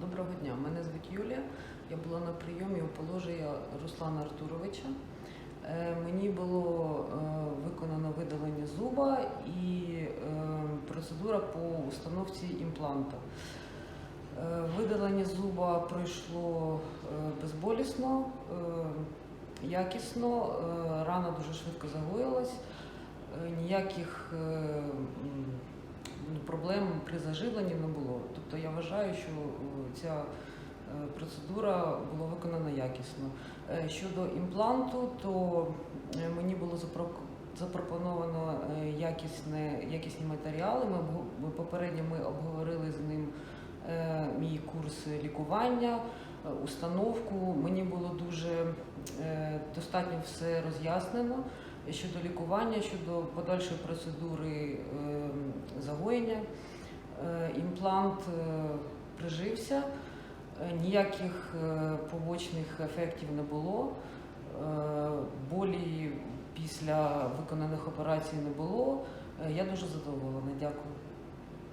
Доброго дня, мене звуть Юлія. Я була на прийомі у положення Руслана Артуровича. Е, Мені було е, виконано видалення зуба і е, процедура по установці імпланта. Видалення зуба пройшло безболісно, якісно, рана дуже швидко загоїлась, ніяких проблем при заживленні не було. Тобто я вважаю, що е, ця е, процедура була виконана якісно. Е, Щодо імпланту, то мені було запропоновано якісне, якісні матеріали. Ми попередньо ми обговорили з ним мій курс лікування, установку. Мені було дуже достатньо все роз'яснено щодо лікування, щодо подальшої процедури е, загоєння. Е, Імплант е, прижився, е, ніяких побочних ефектів не було. Болі після виконаних операцій не було. Я дуже задоволена. Дякую.